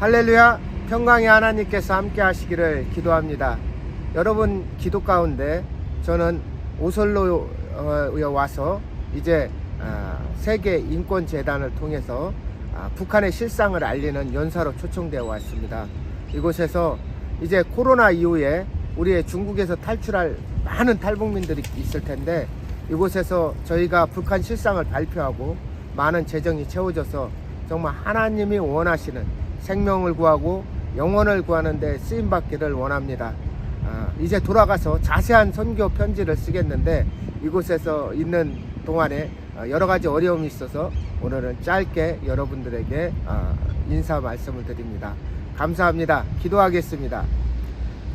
할렐루야 평강의 하나님께서 함께 하시기를 기도합니다. 여러분 기도 가운데 저는 오슬로에 와서 이제 아, 세계 인권 재단을 통해서 아, 북한의 실상을 알리는 연사로 초청되어 왔습니다. 이곳에서 이제 코로나 이후에 우리의 중국에서 탈출할 많은 탈북민들이 있을 텐데 이곳에서 저희가 북한 실상을 발표하고 많은 재정이 채워져서 정말 하나님이 원하시는 생명을 구하고 영혼을 구하는데 쓰임 받기를 원합니다. 아, 이제 돌아가서 자세한 선교 편지를 쓰겠는데 이곳에서 있는 동안에 어, 여러 가지 어려움이 있어서 오늘은 짧게 여러분들에게 아, 인사 말씀을 드립니다. 감사합니다. 기도하겠습니다.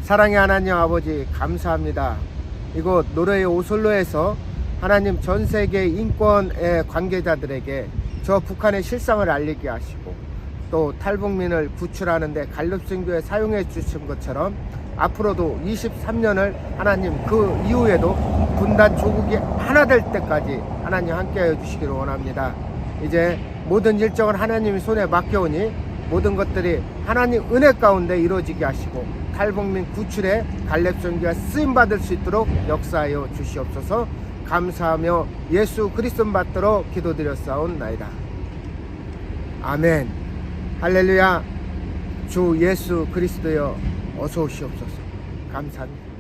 사랑의 하나님 아버지 감사합니다. 이곳 노르웨이 오슬로에서 하나님 전 세계 인권의 관계자들에게 저 북한의 실상을 알리게 하시고 또 탈북민을 구출하는데 갈렙선교에 사용해 주신 것처럼 앞으로도 23년을 하나님 그 이후에도 분단 조국이 하나 될 때까지 하나님 함께하여 주시기를 원합니다. 이제 모든 일정을 하나님의 손에 맡겨오니 모든 것들이 하나님 은혜 가운데 이루어지게 하시고 탈북민 구출에 갈렙선교가 쓰임 받을 수 있도록 역사하여 주시옵소서. 감사하며 예수 그리스도 받도록 기도드렸사온나이다. 아멘. 할렐루야. 주 예수 그리스도여 어서 오시옵소서. 감사합니다.